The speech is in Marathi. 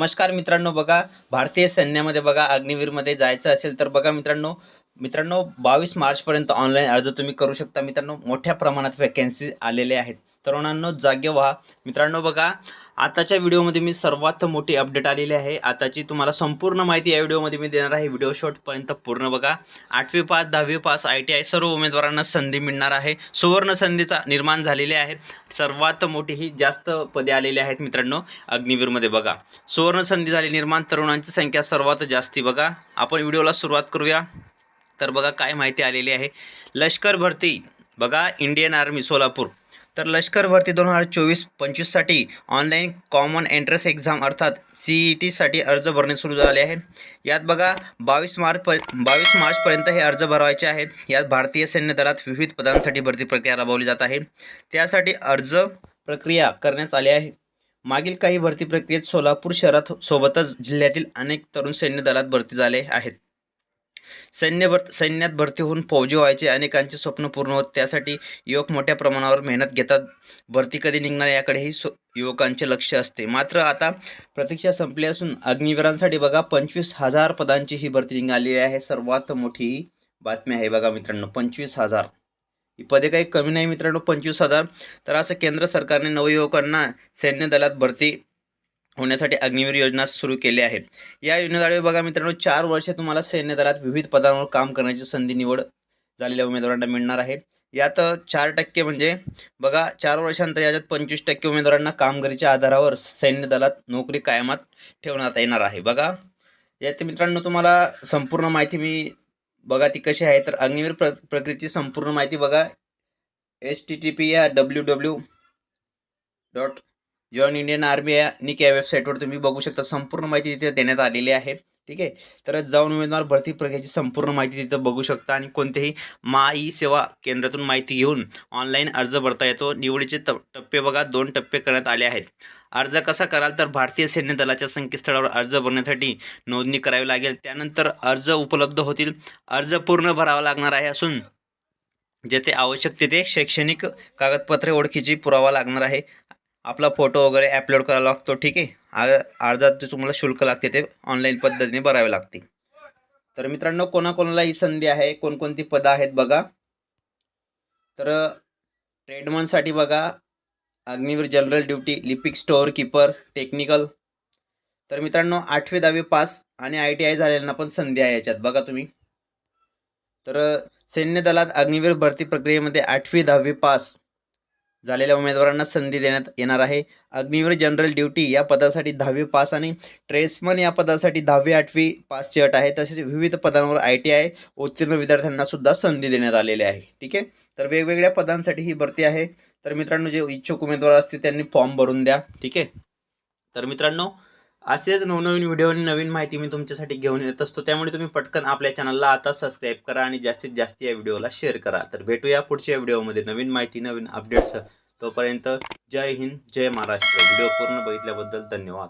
नमस्कार मित्रांनो बघा भारतीय सैन्यामध्ये बघा अग्निवीरमध्ये जायचं असेल तर बघा मित्रांनो मित्रांनो बावीस मार्चपर्यंत ऑनलाईन अर्ज तुम्ही करू शकता. मित्रांनो मोठ्या प्रमाणात वॅकन्सी आलेले आहेत. तरुणांनो जागे व्हा. मित्रांनो बघा आताच्या व्हिडिओमध्ये मी सर्वात मोठी अपडेट आलेली आहे. आताची तुम्हाला संपूर्ण माहिती या व्हिडिओमध्ये मी देणार आहे. व्हिडिओ शॉर्टपर्यंत पूर्ण बघा. आठवी पास दहावी पास आय टी आय सर्व उमेदवारांना संधी मिळणार आहे. सुवर्ण संधीचा निर्माण झालेली आहे. सर्वात मोठी ही जास्त पदे आलेली आहेत मित्रांनो अग्निवीरमध्ये बघा. सुवर्ण संधी झाली निर्माण तरुणांची संख्या सर्वात जास्ती बघा. आपण व्हिडिओला सुरुवात करूया. तर बघा काय माहिती आलेली आहे. लष्कर भरती बघा इंडियन आर्मी सोलापूर. तर लष्कर भरती दोन हजार चोवीस पंचवीससाठी ऑनलाईन कॉमन एंट्रन्स एक्झाम अर्थात सी ई टीसाठी अर्ज भरणे सुरू झाले आहे. यात बघा बावीस मार्च पर बावीस मार्चपर्यंत हे अर्ज भरवायचे आहेत यात भारतीय सैन्य दलात विविध पदांसाठी भरती प्रक्रिया राबवली जात आहे. त्यासाठी अर्ज प्रक्रिया करण्यात आली आहे. मागील काही भरती प्रक्रियेत सोलापूर शहरात सोबतच जिल्ह्यातील अनेक तरुण सैन्य दलात भरती झाले आहेत. सैन्य भर सैन्यात भरती होऊन फौजी व्हायचे अनेकांचे स्वप्न पूर्ण होत. त्यासाठी युवक मोठ्या प्रमाणावर मेहनत घेतात. भरती कधी निघणार याकडेही स्व युवकांचे लक्ष असते. मात्र आता प्रतीक्षा संपली असून अग्निवीरांसाठी बघा पंचवीस हजार पदांची ही भरती निघालेली आहे. सर्वात मोठी बातमी आहे बघा मित्रांनो पंचवीस हजार. ही पदे काही कमी नाही मित्रांनो पंचवीस हजार. तर असं केंद्र सरकारने नवयुवकांना सैन्य दलात भरती होण्यासाठी अग्निवीर योजना सुरू केली आहे. या योजनेद्वारे बघा मित्रांनो चार वर्षे तुम्हाला सैन्य दलात विविध पदांवर काम करण्याची संधी निवड झालेल्या उमेदवारांना मिळणार आहे. यात चार टक्के म्हणजे बघा चार वर्षानंतर याच्यात पंचवीस टक्के उमेदवारांना कामगिरीच्या आधारावर सैन्य दलात नोकरी कायमात ठेवण्यात येणार आहे. बघा यात मित्रांनो तुम्हाला संपूर्ण माहिती मी बघा ती कशी आहे. तर अग्निवीर प्र प्रक्रियेची संपूर्ण माहिती बघा एच टी टी पी या W W dot join Indian army या निक या वेबसाईटवर तुम्ही बघू शकता. संपूर्ण माहिती तिथे देण्यात आलेली आहे. ठीक आहे? तर जाऊन उमेदवार भरती प्रक्रियेची संपूर्ण माहिती तिथं बघू शकता आणि कोणतेही मा ई सेवा केंद्रातून माहिती घेऊन ऑनलाईन अर्ज भरता येतो. निवडीचे त टप्पे बघा. दोन टप्पे करण्यात आले आहेत. अर्ज कसा कराल तर भारतीय सैन्य दलाच्या संकेतस्थळावर अर्ज भरण्यासाठी नोंदणी करावी लागेल. त्यानंतर अर्ज उपलब्ध होतील. अर्ज पूर्ण भरावा लागणार आहे असून जेथे आवश्यक तिथे शैक्षणिक कागदपत्रे ओळखीची पुरावा लागणार आहे. आपला फोटो वगैरे अपलोड करावा लागतो ठीक आहे? आ- अर्जात जे तुम्हाला शुल्क लागते ते ऑनलाईन पद्धतीने भरावे लागते. तर मित्रांनो कोणाकोणाला ही संधी आहे? कोणकोणती पदं आहेत बघा. तर ट्रेडमनसाठी बघा. अग्निवीर जनरल ड्युटी लिपिक स्टोअर किपर टेक्निकल तर मित्रांनो आठवी दहावी पास आणि आय टी आय झालेल्यांना पण संधी आहे याच्यात बघा तुम्ही. तर सैन्य दलात अग्निवीर भरती प्रक्रियेमध्ये आठवी दहावी पास. झालेल्या उमेदवारांना संधी देण्यात येणार आहे. अग्निवीर जनरल ड्युटी या पदासाठी दहावी पास आणि ट्रेड्समन या पदासाठी दहावी आठवी पासची अट आहे. तसेच विविध पदांवर आय टी आय उत्तीर्ण विद्यार्थ्यांना सुद्धा संधी देण्यात आलेली आहे. ठीक आहे? तर वेगवेगळ्या पदांसाठी ही भरती आहे. तर मित्रांनो जे इच्छुक उमेदवार असतील त्यांनी फॉर्म भरून द्या. ठीक आहे? तर मित्रांनो असेच नवनवीन व्हिडिओ आणि नवीन माहिती मी तुमच्यासाठी घेऊन येत असतो. त्यामुळे तुम्ही पटकन आपल्या चॅनलला आता सबस्क्राईब करा आणि जास्तीत जास्त या व्हिडिओला शेअर करा. तर भेटूया पुढच्या व्हिडिओमध्ये नवीन माहिती नवीन अपडेट्स तोपर्यंत जय हिंद जय महाराष्ट्र. व्हिडिओ पूर्ण बघितल्याबद्दल धन्यवाद.